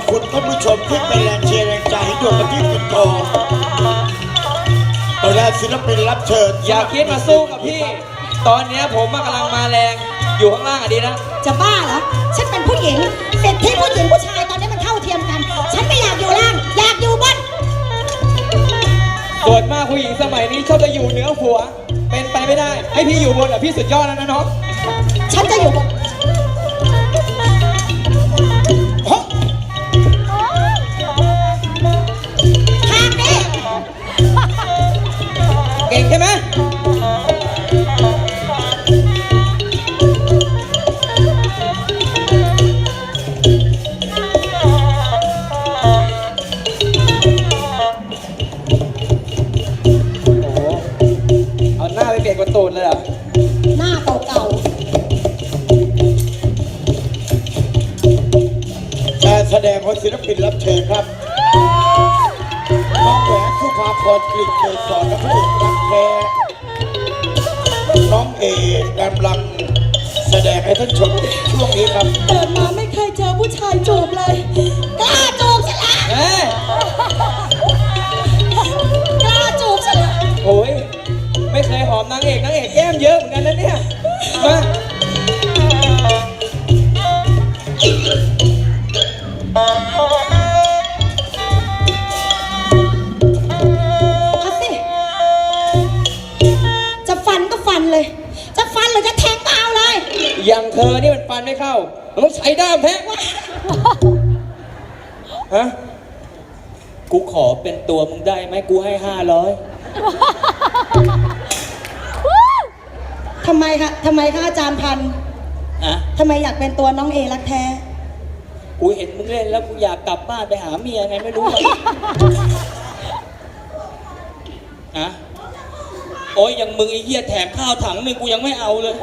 อบคุณท่านผู้ชมที่เป็นแรงเชียร์แรงใจให้ดวงประทีปปิ่นทองและศิลปินรับเชิญอย่าคิดมาสู้กับพี่ ตอนเนี้ยผมอะกำลังมาแรง อยู่ข้างล่างอะดีนะ จะบ้าเหรอ ฉันเป็นผู้หญิงสิทธิผู้หญิงผู้ชายตอนนี้มันเท่าเทียมกัน ฉันไม่อยากอยู่ล่าง อยากอยู่บน ส่วนมากผู้หญิงสมัยนี้ชอบจะอยู่เหนือหัว เป็นไปไม่ได้ ให้พี่อยู่บนอะพี่สุดยอดแล้วนะน้อง ฉันจะอยู่บน เก่งใช่ไหมโอ้โหเอาหน้าไปเบียดกับตูดเลยเหรอ หน้าเก่าการแสดงของศิลปินรับเชิญครับ น้องแหวนสุภาพรกลิ่นเกสรและพระเอกรักแท้น้องเอกำลังแสดงให้ท่านชมช่วงนี้ครับๆเกิดมาไม่เคยเจอผู้ชายจูบเลยกล้าจูบฉันละเอ้ยกล้าจูบฉันละโอ้ยไม่เคยหอมนางเอกนางเอกแก้มเยอะเหมือนกัน ฟันก็ฟันเลย จะฟันหรือจะแทงก็เอาเลยอย่างเธอนี่มันฟันไม่เข้า มันต้องใช้ด้ามแทะฮะ กูขอเป็นตัวมึงได้ไหมกูให้ห้าร้อยทำไมคะทำไมคะอาจารย์พันธุ์อะทำไมอยากเป็นตัวน้องเอรักแท้ กูเห็นมึงเล่นแล้วกูอยากกลับบ้านไปหาเมียไงไม่รู้อะอะ โอ้ยอย่างมึงไอ้เหี้ยแถมข้าวถังหนึ่งกูยังไม่เอาเลย